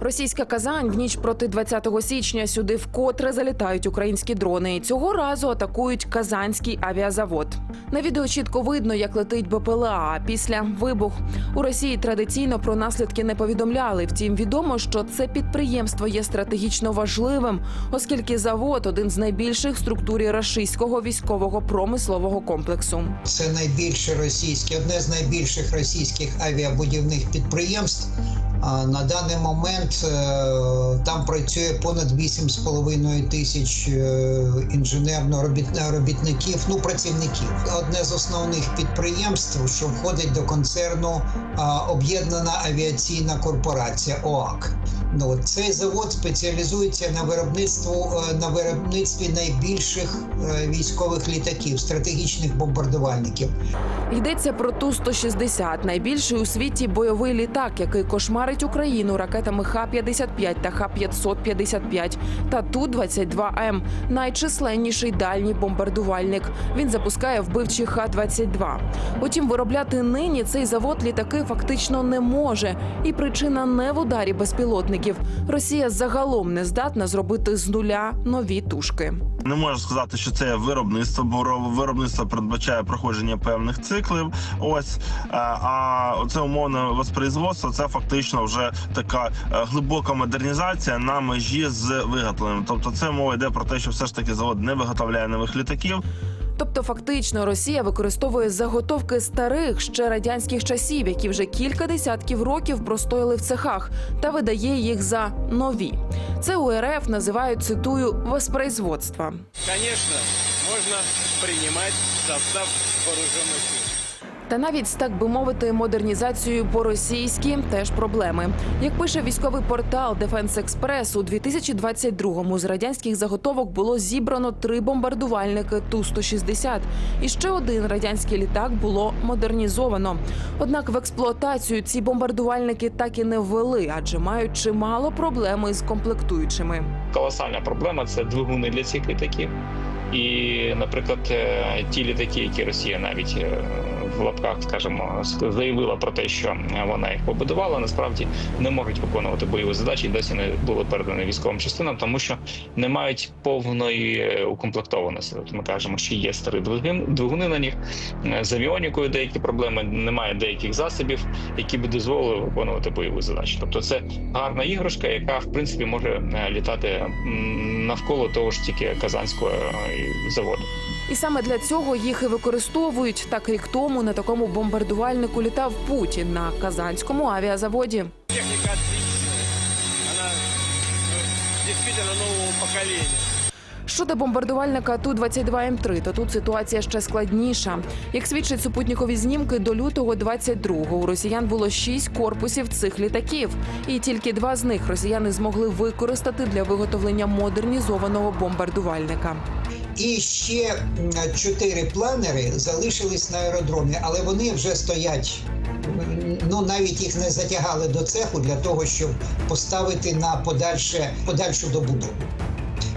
Російська Казань в ніч проти 20 січня сюди вкотре залітають українські дрони. І цього разу атакують Казанський авіазавод. На відео чітко видно, як летить БПЛА. Після вибух у Росії традиційно про наслідки не повідомляли. Втім, відомо, що це підприємство є стратегічно важливим, оскільки завод один з найбільших в структурі рашистського військового промислового комплексу. Це найбільше російське, одне з найбільших російських авіабудівних підприємств. На даний момент е, там працює понад 8,5 тисяч е, інженерно-робітників, ну працівників. Одне з основних підприємств, що входить до концерну Об'єднана авіаційна корпорація ОАК. Ну цей завод спеціалізується на виробництву е, на виробництві найбільших е, військових літаків, стратегічних бомбардувальників. Йдеться про ту 160 найбільший у світі бойовий літак, який кошмарить Україну ракетами Х-55 та Х-555 та Ту-22М – найчисленніший дальній бомбардувальник. Він запускає вбивчі Х-22. Утім, виробляти нині цей завод літаки фактично не може. І причина не в ударі безпілотників. Росія загалом не здатна зробити з нуля нові тушки. Не можу сказати, що це виробництво, бо ро- виробництво передбачає проходження певних циклів. Ось е, а це умовне воспроизводство. Це фактично вже така е, глибока модернізація на межі з виготовленням. Тобто, це мова йде про те, що все ж таки завод не виготовляє нових літаків. Тобто, фактично, Росія використовує заготовки старих ще радянських часів, які вже кілька десятків років простояли в цехах, та видає їх за нові. Це у РФ називають цитую воспроизводство. Звісно, можна приймати состав вооруженных сил. Та навіть з так би мовити модернізацією по-російськи теж проблеми. Як пише військовий портал Defense Express, у 2022-му з радянських заготовок було зібрано три бомбардувальники Ту-160. І ще один радянський літак було модернізовано. Однак в експлуатацію ці бомбардувальники так і не ввели, адже мають чимало проблем із комплектуючими. колосальна проблема це двигуни для цих літаків. І, наприклад, е, ті літаки, які Росія навіть е, в лапках, скажімо, заявила про те, що вона їх побудувала, насправді не можуть виконувати бойові задачі і досі не були передані військовим частинам, тому що не мають повної е, укомплектованості. Тобто ми кажемо, що є старі двигун, двигуни на них е, з авіонікою деякі проблеми, немає деяких засобів, які би дозволили виконувати бойові задачі. Тобто, це гарна іграшка, яка в принципі може е, літати навколо того ж тільки казанського заводу. І саме для цього їх і використовують. Так рік тому на такому бомбардувальнику літав Путін на казанському авіазаводі. Техника отличная. Она э, нового поколения. Щодо бомбардувальника Ту-22М3, то тут ситуація ще складніша. Як свідчать супутникові знімки, до лютого 22-го у росіян було шість корпусів цих літаків, і тільки два з них росіяни змогли використати для виготовлення модернізованого бомбардувальника. І ще чотири планери залишились на аеродромі, але вони вже стоять. Ну навіть їх не затягали до цеху для того, щоб поставити на подальше подальшу добудову.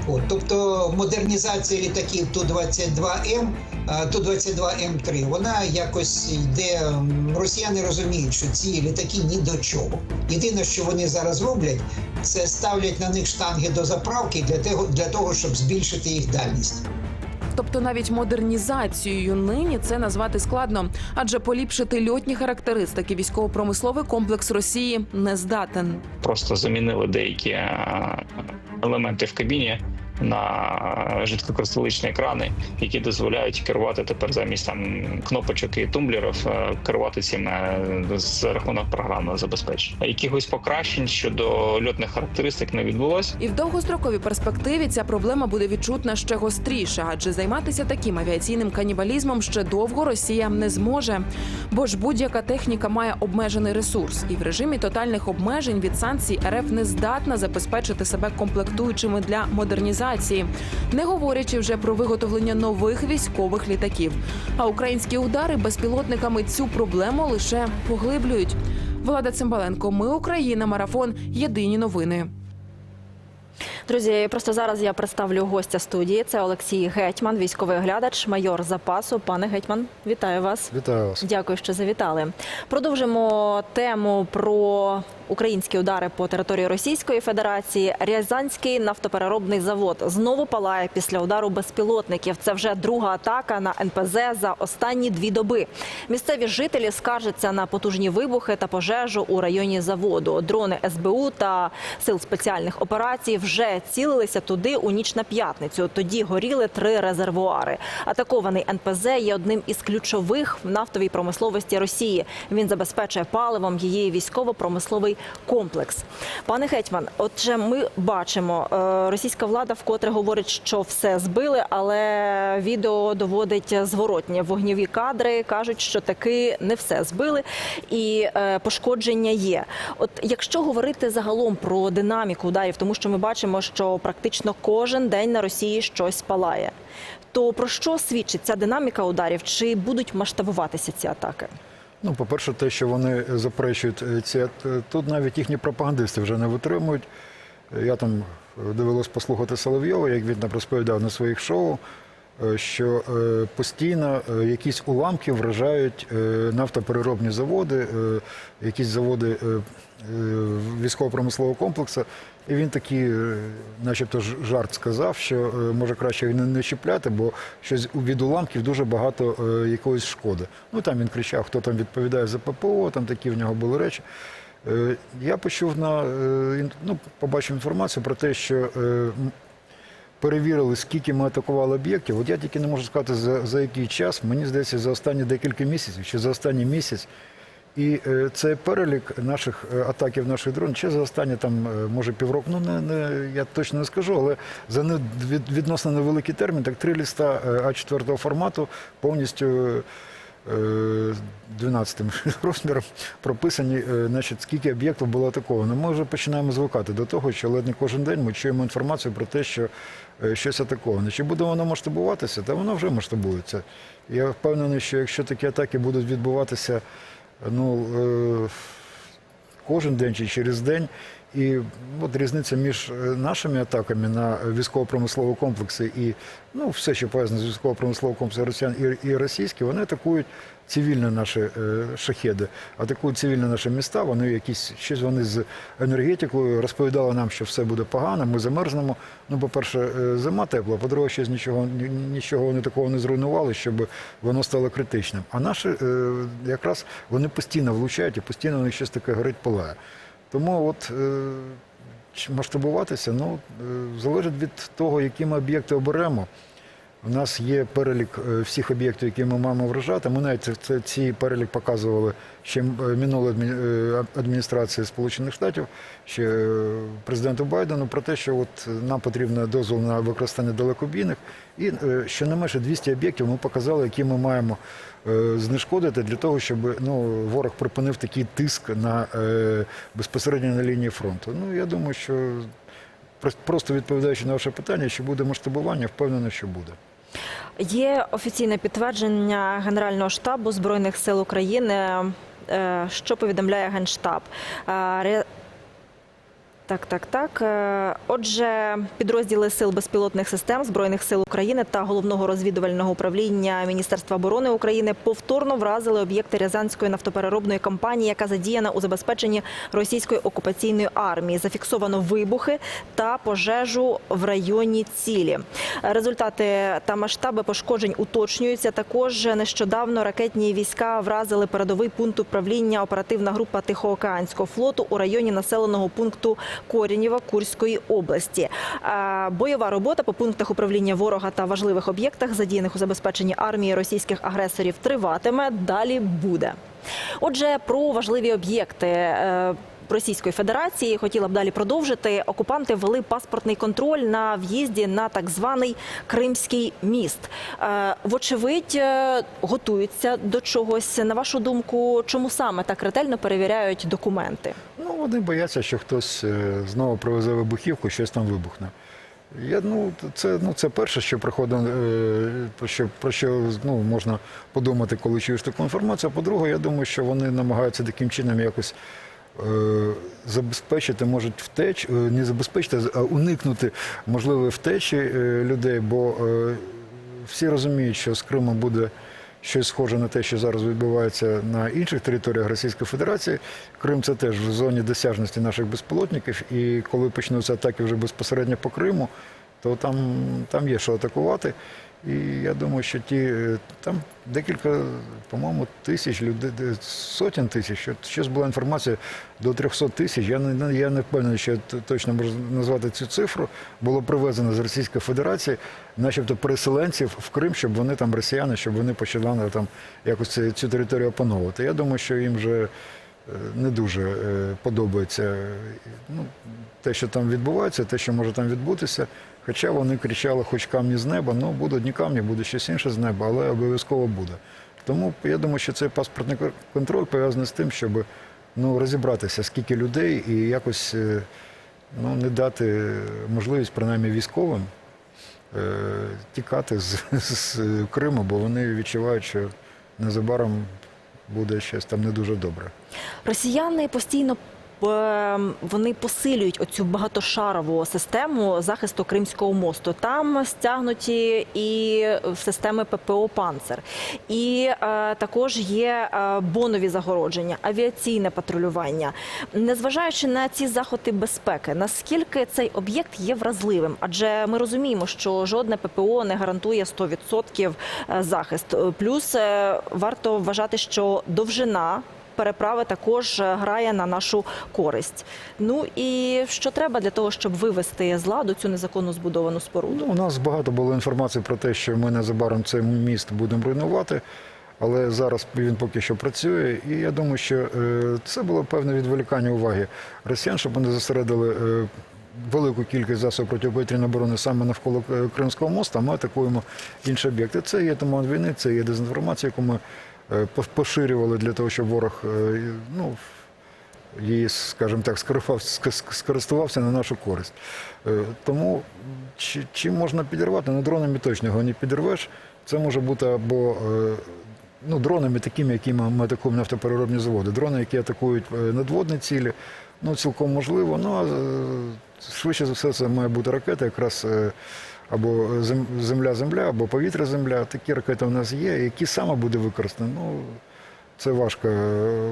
От, тобто модернізація літаків Ту-22М, е, Ту-22М3, вона якось йде. м, Росіяни розуміють, що ці літаки ні до чого. Єдине, що вони зараз роблять, це ставлять на них штанги до заправки для того, для того щоб збільшити їх дальність. Тобто навіть модернізацією нині це назвати складно, адже поліпшити льотні характеристики військово-промисловий комплекс Росії не здатен. Просто замінили деякі елементи в кабіні на жидкокристаличні екрани, які дозволяють керувати тепер замість там кнопочок і тумблерів, е, керувати цим е, з рахунок програмного забезпечення. Якихось покращень щодо льотних характеристик не відбулось. І в довгостроковій перспективі ця проблема буде відчутна ще гостріше, адже займатися таким авіаційним канібалізмом ще довго Росія не зможе. Бо ж будь-яка техніка має обмежений ресурс, і в режимі тотальних обмежень від санкцій РФ не здатна забезпечити себе комплектуючими для модернізації, не говорячи вже про виготовлення нових військових літаків. А українські удари безпілотниками цю проблему лише поглиблюють. Влада Цимбаленко, ми Україна, марафон. Єдині новини. Друзі, просто зараз я представлю гостя студії. Це Олексій Гетьман, військовий оглядач, майор запасу. Пане Гетьман, вітаю вас. Вітаю вас. Дякую, що завітали. Продовжимо тему про українські удари по території Російської Федерації. Рязанський нафтопереробний завод знову палає після удару безпілотників. Це вже друга атака на НПЗ за останні дві доби. Місцеві жителі скаржаться на потужні вибухи та пожежу у районі заводу. Дрони СБУ та сил спеціальних операцій вже цілилися туди у ніч на п'ятницю. Тоді горіли три резервуари. Атакований НПЗ є одним із ключових в нафтовій промисловості Росії. Він забезпечує паливом її військово-промисловий комплекс. Пане Гетьман, отже, ми бачимо, е, російська влада вкотре говорить, що все збили, але відео доводить зворотні вогніві кадри. кажуть, що таки не все збили, і е, пошкодження є. От якщо говорити загалом про динаміку ударів, тому що ми бачимо, що практично кожен день на Росії щось палає. То про що свідчить ця динаміка ударів? Чи будуть масштабуватися ці атаки? Ну, по-перше, те, що вони заперечують е, ці, е, тут навіть їхні пропагандисти вже не витримують. Я там е, довелось послухати Соловйова, як він там розповідав на своїх шоу, що постійно якісь уламки вражають нафтопереробні заводи, якісь заводи військово-промислового комплексу. І він такий, е, начебто, жарт сказав, що е, може краще і не, чіпляти, бо щось від уламків дуже багато е, якоїсь шкоди. Ну там він кричав, хто там відповідає за ППО, там такі в нього були речі. Я почув на ну, побачив інформацію про те, що перевірили, скільки ми атакували об'єктів. От я тільки не можу сказати за, за який час. Мені здається, за останні декілька місяців чи за останній місяць. І е, це перелік наших е, атаків наших дронів чи за останні там, е, може, півроку. Ну не, не я точно не скажу, але за не, від, відносно невеликий термін, так три ліста е, А4 формату повністю. е, 12 розміром прописані, значить, скільки об'єктів було атаковано. Ми вже починаємо звикати до того, що ледь не кожен день ми чуємо інформацію про те, що щось атаковане. Чи буде воно масштабуватися, та воно вже масштабується. Я впевнений, що якщо такі атаки будуть відбуватися ну, е, кожен день чи через день. І от різниця між е, нашими атаками на військово-промислові комплекси і ну, все, що пов'язане з військово-промисловим комплексом росіян і, і російські, вони атакують цивільні наші е, шахеди, атакують цивільні наші міста. Вони якісь щось вони з енергетикою розповідали нам, що все буде погано, ми замерзнемо. Ну, по-перше, е, зима тепла, по-друге, щось нічого нічого вони такого не зруйнували, щоб воно стало критичним. А наші е, якраз вони постійно влучають і постійно них щось таке горить палає. Тому от е, масштабуватися, ну е, залежить від того, які ми об'єкти оберемо. У нас є перелік е, всіх об'єктів, які ми маємо вражати. Ми навіть це, ці перелік показували ще е, минулої е, адміністрації Сполучених Штатів, ще президенту Байдену про те, що от нам потрібен дозвіл на використання далекобійних, і е, щонайменше 200 об'єктів ми показали, які ми маємо знешкодити для того, щоб ну, ворог припинив такий тиск на безпосередньо на лінії фронту. Ну я думаю, що прос- просто відповідаючи на ваше питання, чи буде масштабування, впевнений, що буде. Є офіційне підтвердження Генерального штабу Збройних сил України, е, що повідомляє Генштаб. Так, так, так. Е, Отже, підрозділи сил безпілотних систем збройних сил України та головного розвідувального управління Міністерства оборони України повторно вразили об'єкти Рязанської нафтопереробної компанії, яка задіяна у забезпеченні російської окупаційної армії. Зафіксовано вибухи та пожежу в районі цілі. Результати та масштаби пошкоджень уточнюються. Також нещодавно ракетні війська вразили передовий пункт управління оперативна група Тихоокеанського флоту у районі населеного пункту Корінєва Курської області. Е, Бойова робота по пунктах управління ворога та важливих об'єктах, задіяних у забезпеченні армії російських агресорів, триватиме. Далі буде. Отже, про важливі об'єкти. Російської Федерації хотіла б далі продовжити. Окупанти ввели паспортний контроль на в'їзді на так званий Кримський міст. Е, Вочевидь, е, готуються до чогось. На вашу думку, чому саме так ретельно перевіряють документи? Ну, вони бояться, що хтось е, знову привезе вибухівку, щось там вибухне. Я, ну, це, ну, це перше, що приходить, про що, про що ну, можна подумати, коли чуєш таку інформацію. А по-друге, я думаю, що вони намагаються таким чином якось забезпечити, можуть втеч, е, не забезпечити, а уникнути можливої втечі е, людей, бо е, всі розуміють, що з Криму буде щось схоже на те, що зараз відбувається на інших територіях Російської Федерації. Крим це теж в зоні досяжності наших безпілотників. І коли почнуться атаки вже безпосередньо по Криму, то там, там є що атакувати. І я думаю, що ті е, там декілька, по-моєму, тисяч людей, де- сотень тисяч. що Щось була інформація до 300 тисяч. Я не я не впевнений, що точно можу назвати цю цифру. Було привезено з Російської Федерації, начебто переселенців в Крим, щоб вони там росіяни, щоб вони почали там якось цю- цю територію опановувати. Я думаю, що їм вже е, не дуже е, подобається ну, те, що там відбувається, те, що може там відбутися. Хоча вони кричали, хоч камні з неба, ну будуть не камні, буде щось інше з неба, але обов'язково буде. Тому я думаю, що цей паспортний контроль пов'язаний з тим, щоб ну, розібратися, скільки людей, і якось е, ну, не дати можливість, принаймні військовим, е, тікати з, з Криму, бо вони відчувають, що незабаром буде щось там не дуже добре. Росіяни постійно вони посилюють оцю багатошарову систему захисту Кримського мосту. Там стягнуті і системи ППО Панцер, і е, також є е, бонові загородження, авіаційне патрулювання. Незважаючи на ці заходи безпеки, наскільки цей об'єкт є вразливим? Адже ми розуміємо, що жодне ППО не гарантує 100% захист. Е, Плюс е, варто вважати, що довжина переправи також е, грає на нашу користь. Ну і що треба для того, щоб вивести з ладу цю незаконно збудовану споруду? Ну, у нас багато було інформації про те, що ми незабаром цей міст будемо руйнувати, але зараз він поки що працює. І я думаю, що е, це було певне відволікання уваги росіян, щоб вони зосередили. е, Велику кількість засобів протиповітряної оборони саме навколо Кримського мосту, а ми атакуємо інші об'єкти. Це є туман війни, це є дезінформація, яку ми поширювали для того, щоб ворог е, ну, її, скажімо так, скористувався на нашу користь. Е, Тому чим можна підірвати? Ну, дронами точно його не підірвеш. Це може бути або е, ну, дронами такими, якими ми атакуємо нафтопереробні заводи. Дрони, які атакують е, надводні цілі, ну цілком можливо. Ну а е, швидше за все, це має бути ракета, якраз е, або земля-земля, або повітря-земля. Такі ракети у нас є. Які саме буде використано? Ну, це важко,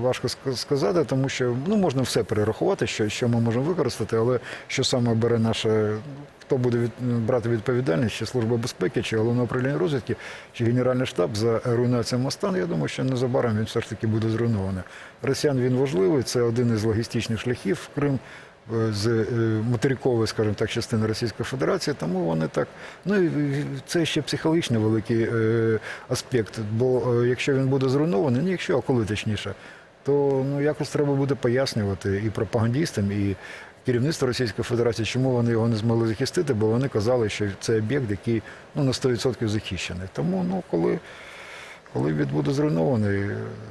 важко сказати, тому що ну, можна все перерахувати, що, що ми можемо використати, але що саме бере наше, хто буде від, брати відповідальність, чи Служба безпеки, чи головне управління розвідки, чи Генеральний штаб за руйнацію моста, ну, я думаю, що незабаром він все ж таки буде зруйнований. Росіян він важливий, це один із логістичних шляхів в Крим. Е, З е, материкової, скажімо так, частини Російської Федерації, тому вони так. Ну і це ще психологічний великий е, аспект. Бо якщо він буде зруйнований, ну якщо а коли точніше, то ну якось треба буде пояснювати і пропагандістам, і керівництву Російської Федерації, чому вони його не змогли захистити, бо вони казали, що це об'єкт, який ну на 100% захищений. Тому ну коли. Коли він буде зруйнований,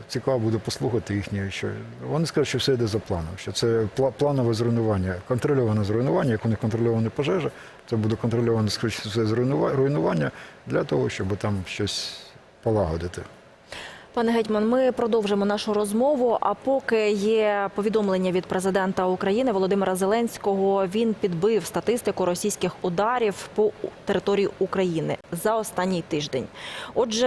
цікаво буде послухати їхні, що вони скажуть, що все йде за планом, що це планове зруйнування, контрольоване зруйнування, як у них контрольована пожежа, це буде контрольоване скоріше все зруйнування руйнування для того, щоб там щось полагодити. Пане гетьман, ми продовжимо нашу розмову. А поки є повідомлення від президента України Володимира Зеленського, він підбив статистику російських ударів по території України за останній тиждень. Отже,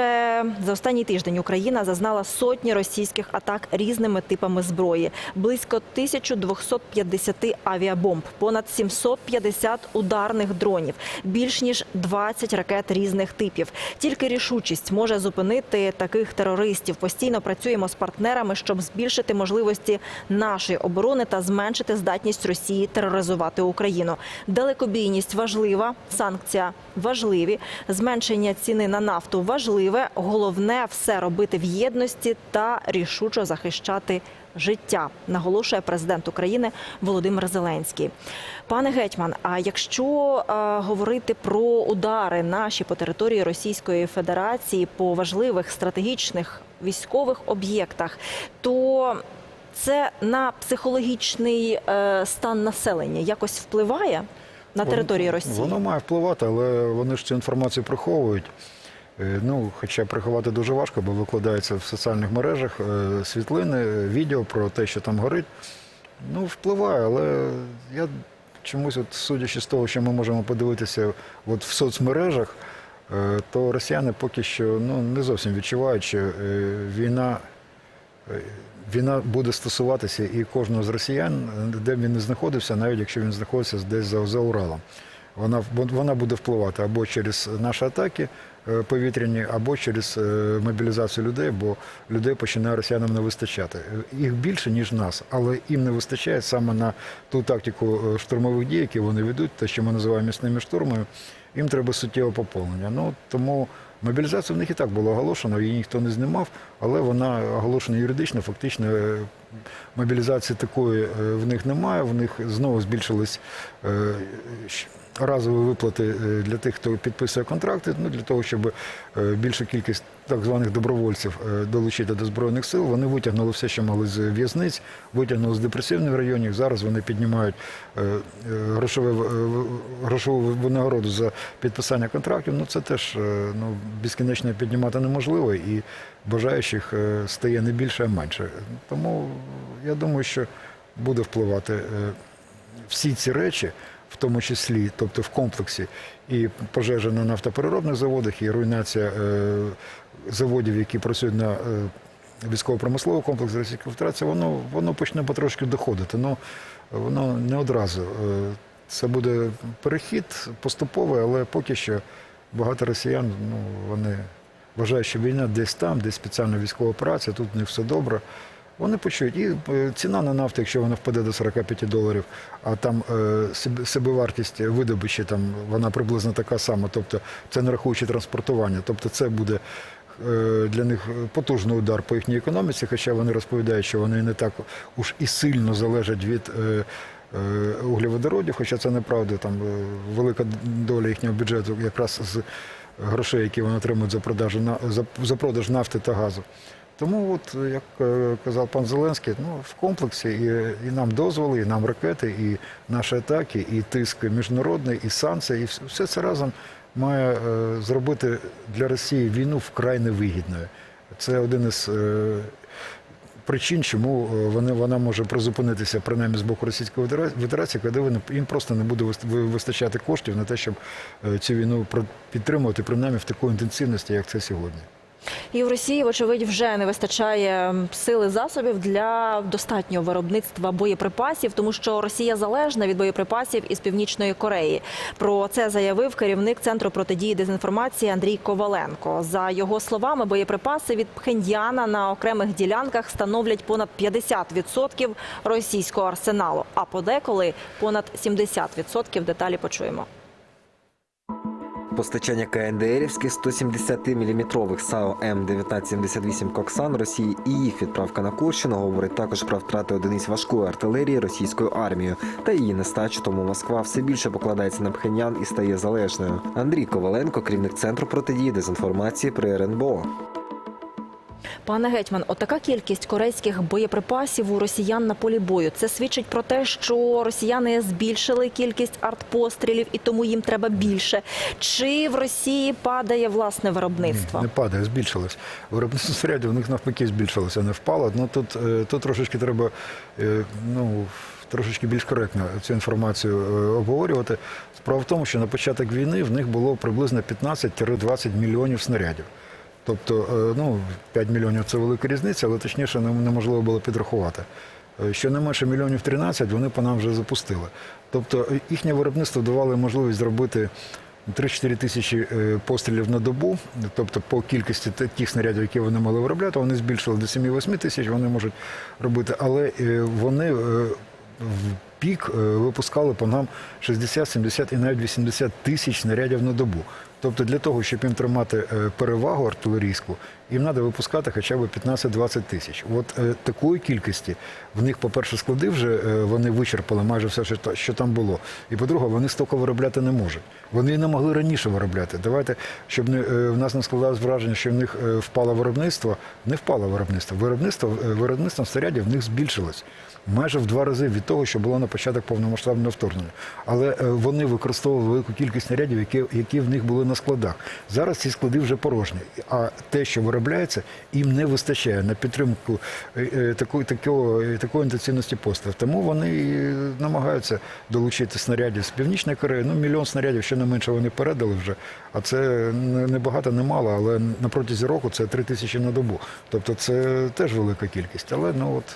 за останній тиждень Україна зазнала сотні російських атак різними типами зброї, близько 1250 авіабомб, понад 750 ударних дронів, більш ніж 20 ракет різних типів. Тільки рішучість може зупинити таких терористів. Постійно працюємо з партнерами, щоб збільшити можливості нашої оборони та зменшити здатність Росії тероризувати Україну. Далекобійність важлива, санкція важливі, зменшення ціни на нафту важливе. Головне все робити в єдності та рішучо захищати. Життя наголошує президент України Володимир Зеленський. Пане гетьман, а якщо е, говорити про удари наші по території Російської Федерації по важливих стратегічних військових об'єктах, то це на психологічний е, стан населення якось впливає на території Росії? Воно має впливати, але вони ж цю інформацію приховують. Е, Ну, хоча приховати дуже важко, бо викладаються в соціальних мережах е, світлини, відео про те, що там горить. Ну, впливає, але я чомусь, от, судячи з того, що ми можемо подивитися от в соцмережах, то росіяни поки що ну, не зовсім відчувають, що е, війна. е, Війна буде стосуватися і кожного з росіян, де б він не знаходився, навіть якщо він знаходиться десь за, за Уралом. Вона, вона буде впливати або через наші атаки е, повітряні, або через е, мобілізацію людей, бо людей починає росіянам не вистачати. Е, Їх більше, ніж нас, але їм не вистачає саме на ту тактику е, штурмових дій, які вони ведуть, те, що ми називаємо місними штурмами, їм треба суттєве поповнення. Ну, тому мобілізація в них і так була оголошена, її ніхто не знімав, але вона оголошена юридично, фактично е, мобілізації такої е, в них немає. В них знову збільшились е, разові виплати е, для тих, хто підписує контракти, ну для того, щоб е, більша кількість так званих добровольців е, долучити до збройних сил. Вони витягнули все, що могли з в'язниць, витягнули з депресивних районів. Зараз вони піднімають грошове грошову винагороду за підписання контрактів. Ну це теж ну безкінечно піднімати неможливо, і бажаючих стає не більше, а менше. Тому я думаю, що буде впливати всі ці речі, в тому числі, тобто в комплексі, і пожежа на нафтопереробних заводах, і руйнація е, заводів, які працюють на е, військово-промисловий комплекс Російської Федерації, воно, воно почне потрошки доходити. Ну, воно не одразу. Е, Це буде перехід поступовий, але поки що багато росіян ну, вони вважають, що війна десь там, десь спеціальна військова операція, тут них все добре. Вони почують. І е, ціна на нафту, якщо вона впаде до 45 доларів, а там е, собівартість видобичі, там вона приблизно така сама, тобто це не рахуючи транспортування. Тобто це буде е, для них потужний удар по їхній економіці, хоча вони розповідають, що вони не так уж і сильно залежать від. Углеводородів, хоча це неправда, там велика доля їхнього бюджету якраз з грошей, які вони отримують за продажу за, за продаж нафти та газу. Тому, от як е, казав пан Зеленський, ну в комплексі і, і нам дозволи, і нам ракети, і наші атаки, і тиск міжнародний, і санкції, і вс- все це разом має е, зробити для Росії війну вкрай невигідною. Це один із е, причин, чому е, вони, вона може призупинитися принаймні з боку Російської Федерації, коли їм просто не буде вистачати коштів на те, щоб е, цю війну підтримувати принаймні в такій інтенсивності, як це сьогодні. І в Росії, вочевидь, вже не вистачає сили засобів для достатнього виробництва боєприпасів, тому що Росія залежна від боєприпасів із північної Кореї. Про це заявив керівник центру протидії дезінформації Андрій Коваленко. За його словами, боєприпаси від Пхендіана на окремих ділянках становлять понад 50% російського арсеналу, а подеколи понад 70%. Деталі почуємо. Постачання КНДРівських 170-мм САО М1978 Коксан Росії і їх відправка на Курщину говорить також про втрати одиниць важкої артилерії російською армією та її нестачу. Тому Москва все більше покладається на Пхенян і стає залежною. Андрій Коваленко, керівник центру протидії дезінформації при РНБО. Пане гетьман, отака кількість корейських боєприпасів у росіян на полі бою. Це свідчить про те, що росіяни збільшили кількість артпострілів і тому їм треба більше. Чи в Росії падає власне виробництво? Не падає, збільшилось. Виробництво снарядів у них навпаки збільшилося, не впало. Ну тут, е, тут трошечки треба е, ну, трошечки більш коректно цю інформацію е, обговорювати. Справа в тому, що на початок війни в них було приблизно 15-20 мільйонів снарядів. Тобто, е, ну, 5 мільйонів це велика різниця, але точніше неможливо було підрахувати. Е, Щонайменше мільйонів 13 вони по нам вже запустили. Тобто е, їхнє виробництво давало можливість зробити 3-4 тисячі пострілів на добу, тобто по кількості тих снарядів, які вони мали виробляти, вони збільшили до 7-8 тисяч, вони можуть робити, але вони в пік випускали по нам 60, 70 і навіть 80 тисяч снарядів на добу. Тобто для того, щоб їм тримати е, перевагу артилерійську, їм треба випускати хоча б 15-20 тисяч. От е, такої кількості в них, по-перше, склади вже е, вони вичерпали майже все, що, що там було. І по-друге, вони стільки виробляти не можуть. Вони не могли раніше виробляти. Давайте, щоб не, е, в нас не складалось враження, що в них е, впало виробництво. Не впало виробництво. Виробництво е, виробництво снарядів в них збільшилось. Майже в два рази від того, що було на початок повномасштабного вторгнення. Але е, вони використовували велику кількість снарядів, які, які в них були на складах. Зараз ці склади вже порожні. А те, що виробництво виробляється, їм не вистачає на підтримку е, е, такої, е, такої інтенсивності пострілів. Тому вони намагаються долучити снарядів з Північної Кореї. Ну, мільйон снарядів ще не менше вони передали вже. А це не багато, не мало, але на протязі року це три тисячі на добу. Тобто це теж велика кількість. Але ну от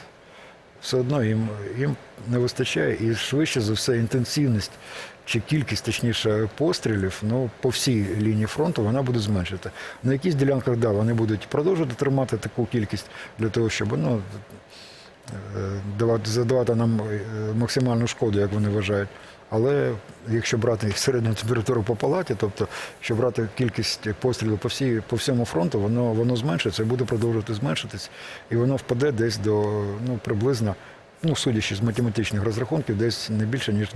все одно їм, їм не вистачає і швидше за все інтенсивність чи кількість, точніше, пострілів ну, по всій лінії фронту вона буде зменшити. На якісь ділянках да, вони будуть продовжувати тримати таку кількість для того, щоб ну, е, давати, задавати нам е, максимальну шкоду, як вони вважають. Але якщо брати середню температуру по палаті, тобто якщо брати кількість пострілів по всій по всьому фронту, воно воно зменшиться і буде продовжувати зменшитись, і воно впаде десь до ну приблизно. Ну, судячи з математичних розрахунків, десь не більше ніж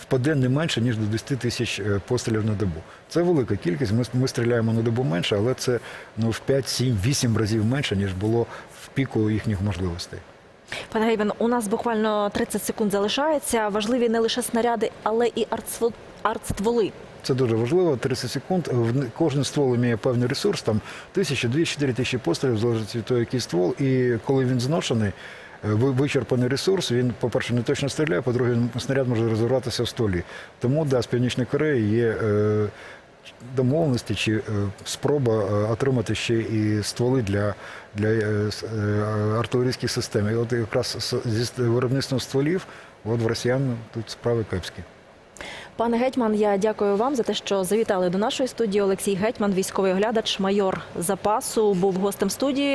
впаде не менше ніж до 10 тисяч е, пострілів на добу. Це велика кількість. Ми, ми стріляємо на добу менше, але це ну в 5, 7, 8 разів менше ніж було в піку їхніх можливостей. Пане Гейвен, у нас буквально 30 секунд залишається. Важливі не лише снаряди, але і артство- артстволи. Це дуже важливо. 30 секунд. Кожен ствол має певний ресурс, там тисяча, дві, чотири тисячі пострілів, залежить від того, який ствол. І коли він зношений, вичерпаний ресурс, він, по-перше, не точно стріляє, по-друге, снаряд може розірватися в стволі. Тому да, з Північної Кореї є е, домовленості чи е, спроба е, отримати ще і стволи для, для е, е, артилерійських систем. І от якраз зі виробництвом стволів, от в росіян тут справи кепські. Пане гетьман, я дякую вам за те, що завітали до нашої студії. Олексій Гетьман, військовий оглядач, майор запасу, був гостем студії.